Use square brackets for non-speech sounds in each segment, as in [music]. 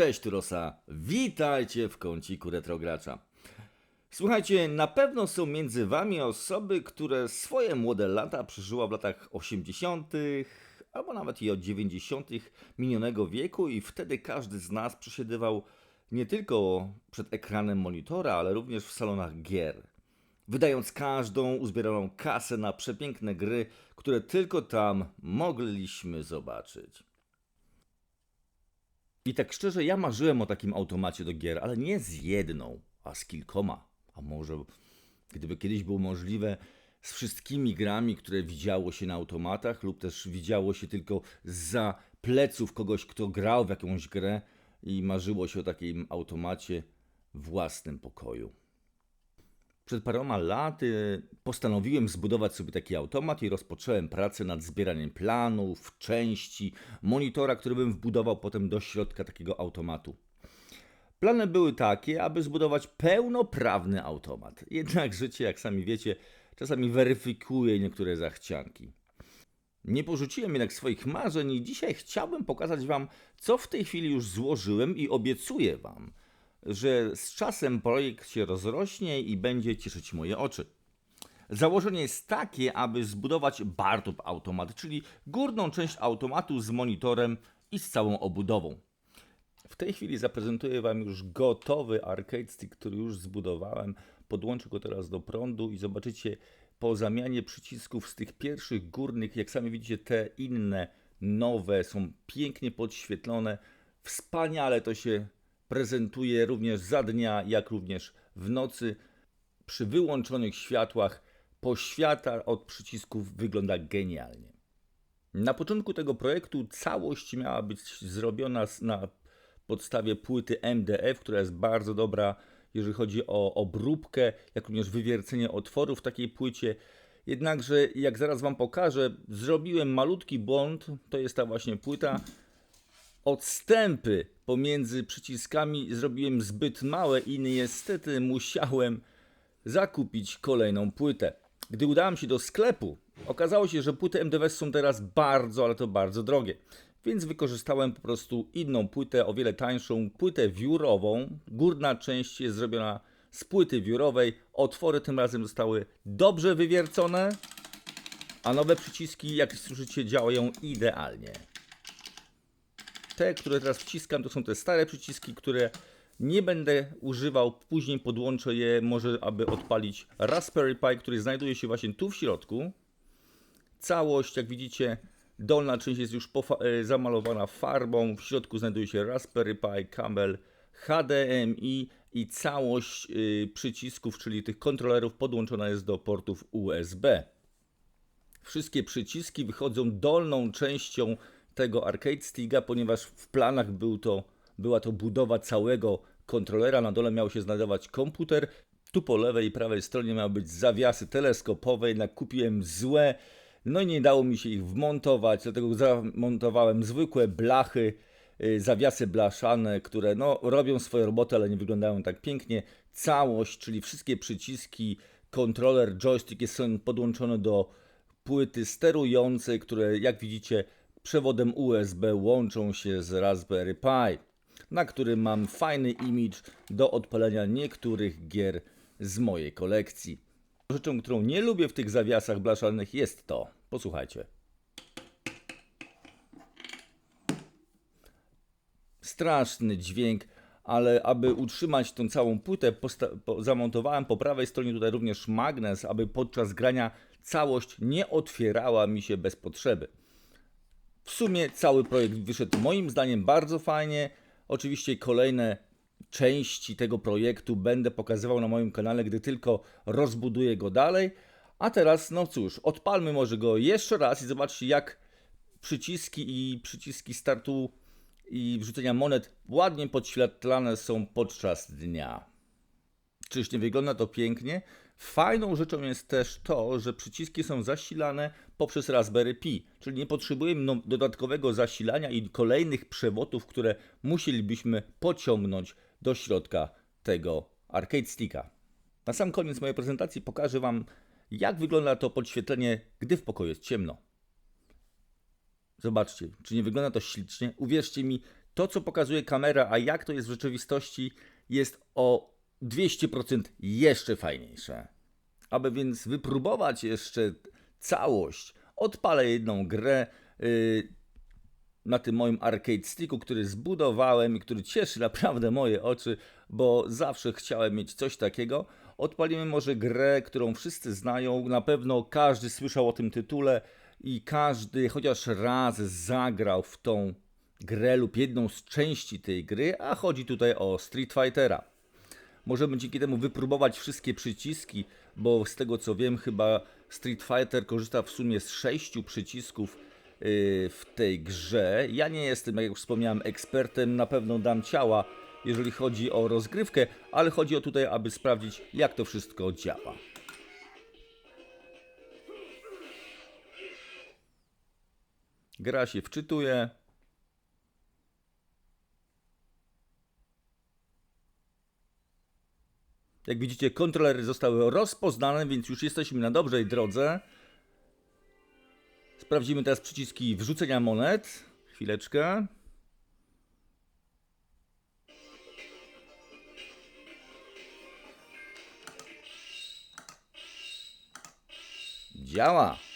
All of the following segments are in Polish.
Cześć Turosa, witajcie w kąciku retrogracza. Słuchajcie, na pewno są między wami osoby, które swoje młode lata przeżyła w latach 80., albo nawet i od 90. minionego wieku, i wtedy każdy z nas przesiedywał nie tylko przed ekranem monitora, ale również w salonach gier, wydając każdą uzbieraną kasę na przepiękne gry, które tylko tam mogliśmy zobaczyć. I tak szczerze, ja marzyłem o takim automacie do gier, ale nie z jedną, a z kilkoma. A może gdyby kiedyś było możliwe z wszystkimi grami, które widziało się na automatach, lub też widziało się tylko za pleców kogoś, kto grał w jakąś grę i marzyło się o takim automacie własnym pokoju. Przed paroma laty postanowiłem zbudować sobie taki automat i rozpocząłem pracę nad zbieraniem planów, części, monitora, który bym wbudował potem do środka takiego automatu. Plany były takie, aby zbudować pełnoprawny automat. Jednak życie, jak sami wiecie, czasami weryfikuje niektóre zachcianki. Nie porzuciłem jednak swoich marzeń i dzisiaj chciałbym pokazać Wam, co w tej chwili już złożyłem i obiecuję Wam, że z czasem projekt się rozrośnie i będzie cieszyć moje oczy. Założenie jest takie, aby zbudować bartop automat, czyli górną część automatu z monitorem i z całą obudową. W tej chwili zaprezentuję Wam już gotowy arcade stick, który już zbudowałem. Podłączę go teraz do prądu i zobaczycie po zamianie przycisków z tych pierwszych górnych, jak sami widzicie, te inne nowe są pięknie podświetlone. Wspaniale to się prezentuje również za dnia, jak również w nocy. Przy wyłączonych światłach poświata od przycisków wygląda genialnie. Na początku tego projektu całość miała być zrobiona na podstawie płyty MDF, która jest bardzo dobra, jeżeli chodzi o obróbkę, jak również wywiercenie otworów w takiej płycie. Jednakże, jak zaraz Wam pokażę, zrobiłem malutki błąd. To jest ta właśnie płyta. Odstępy pomiędzy przyciskami zrobiłem zbyt małe i niestety musiałem zakupić kolejną płytę. Gdy udałem się do sklepu, okazało się, że płyty MDF są teraz bardzo, ale to bardzo drogie. Więc wykorzystałem po prostu inną płytę, o wiele tańszą, płytę wiórową. Górna część jest zrobiona z płyty wiórowej. Otwory tym razem zostały dobrze wywiercone, a nowe przyciski, jak słyszycie, działają idealnie. Te, które teraz wciskam, to są te stare przyciski, które nie będę używał. Później podłączę je, może aby odpalić Raspberry Pi, który znajduje się właśnie tu w środku. Całość, jak widzicie, dolna część jest już e, zamalowana farbą. W środku znajduje się Raspberry Pi, kabel HDMI i całość y, przycisków, czyli tych kontrolerów, podłączona jest do portów USB. Wszystkie przyciski wychodzą dolną częścią tego arcade sticka, ponieważ w planach był to, była to budowa całego kontrolera. Na dole miał się znajdować komputer. Tu po lewej i prawej stronie miały być zawiasy teleskopowe, jednak kupiłem złe. No i nie dało mi się ich wmontować, dlatego zamontowałem zwykłe blachy, y, zawiasy blaszane, które no, robią swoją robotę, ale nie wyglądają tak pięknie. Całość, czyli wszystkie przyciski, kontroler, joystick są podłączone do płyty sterującej, które jak widzicie przewodem USB łączą się z Raspberry Pi, na którym mam fajny image do odpalenia niektórych gier z mojej kolekcji. Rzeczą, którą nie lubię w tych zawiasach blaszanych jest to. Posłuchajcie. Straszny dźwięk, ale aby utrzymać tą całą płytę, po- zamontowałem po prawej stronie tutaj również magnes, aby podczas grania całość nie otwierała mi się bez potrzeby. W sumie cały projekt wyszedł moim zdaniem bardzo fajnie. Oczywiście kolejne części tego projektu będę pokazywał na moim kanale, gdy tylko rozbuduję go dalej. A teraz, no cóż, odpalmy może go jeszcze raz i zobaczcie, jak przyciski i przyciski startu i wrzucenia monet ładnie podświetlane są podczas dnia. Czyż nie wygląda to pięknie? Fajną rzeczą jest też to, że przyciski są zasilane poprzez Raspberry Pi, czyli nie potrzebujemy no, dodatkowego zasilania i kolejnych przewodów, które musielibyśmy pociągnąć do środka tego arcade sticka. Na sam koniec mojej prezentacji pokażę Wam, jak wygląda to podświetlenie, gdy w pokoju jest ciemno. Zobaczcie, czy nie wygląda to ślicznie? Uwierzcie mi, to, co pokazuje kamera, a jak to jest w rzeczywistości, jest o 200% jeszcze fajniejsze. Aby więc wypróbować jeszcze całość, odpalę jedną grę yy, na tym moim arcade sticku, który zbudowałem i który cieszy [laughs] naprawdę moje oczy, bo zawsze chciałem mieć coś takiego. Odpalimy może grę, którą wszyscy znają, na pewno każdy słyszał o tym tytule i każdy chociaż raz zagrał w tą grę lub jedną z części tej gry, a chodzi tutaj o Street Fightera. Możemy dzięki temu wypróbować wszystkie przyciski, bo z tego co wiem, chyba Street Fighter korzysta w sumie z sześciu przycisków yy, w tej grze. Ja nie jestem, jak już wspomniałem, ekspertem, na pewno dam ciała, jeżeli chodzi o rozgrywkę, ale chodzi o tutaj, aby sprawdzić, jak to wszystko działa. Gra się wczytuje. Jak widzicie, kontrolery zostały rozpoznane, więc już jesteśmy na dobrej drodze. Sprawdzimy teraz przyciski wrzucenia monet. Chwileczkę. Działa.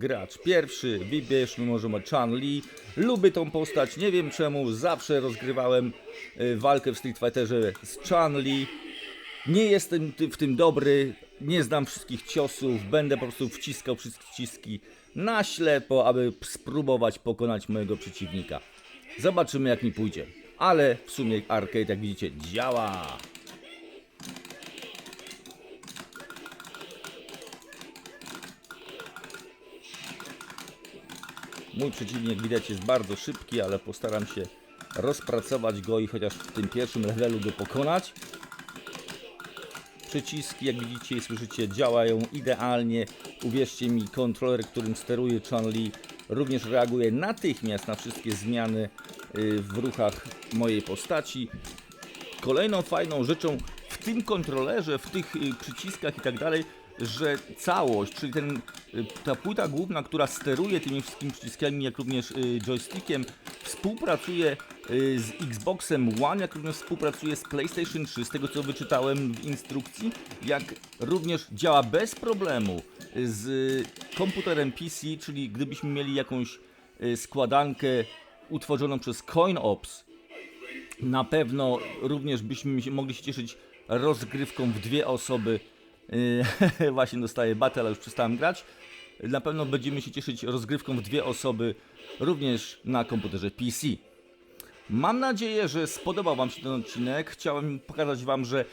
Gracz pierwszy, wybierzmy może Chan-Li. Lubię tą postać, nie wiem czemu, zawsze rozgrywałem y, walkę w Street Fighterze z Chan-Li. Nie jestem w tym dobry, nie znam wszystkich ciosów, będę po prostu wciskał wszystkie wciski na ślepo, aby spróbować pokonać mojego przeciwnika. Zobaczymy jak mi pójdzie. Ale w sumie arcade, jak widzicie, działa. Mój przeciwnik widać jest bardzo szybki, ale postaram się rozpracować go i chociaż w tym pierwszym levelu go pokonać. Przyciski, jak widzicie i słyszycie, działają idealnie. Uwierzcie mi, kontroler, którym steruje Chun-Li, również reaguje natychmiast na wszystkie zmiany y, w ruchach mojej postaci. Kolejną fajną rzeczą w tym kontrolerze, w tych y, przyciskach i tak dalej, że całość, czyli ten, y, ta płyta główna, która steruje tymi wszystkimi przyciskami, jak również y, joystickiem, współpracuje y, z Xboxem One, jak również współpracuje z PlayStation 3, z tego co wyczytałem w instrukcji, jak również działa bez problemu z komputerem PC, czyli gdybyśmy mieli jakąś składankę utworzoną przez CoinOps, na pewno również byśmy mogli się cieszyć rozgrywką w dwie osoby. Yy, [laughs] Właśnie dostaję battle, ale już przestałem grać. Na pewno będziemy się cieszyć rozgrywką w dwie osoby również na komputerze PC. Mam nadzieję, że spodobał Wam się ten odcinek. Chciałem pokazać Wam, że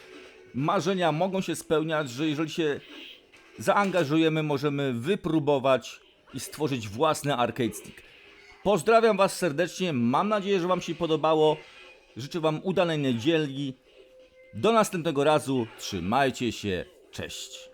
marzenia mogą się spełniać, że jeżeli się zaangażujemy, możemy wypróbować i stworzyć własny arcade stick. Pozdrawiam Was serdecznie. Mam nadzieję, że Wam się podobało. Życzę Wam udanej niedzieli. Do następnego razu. Trzymajcie się. Cześć.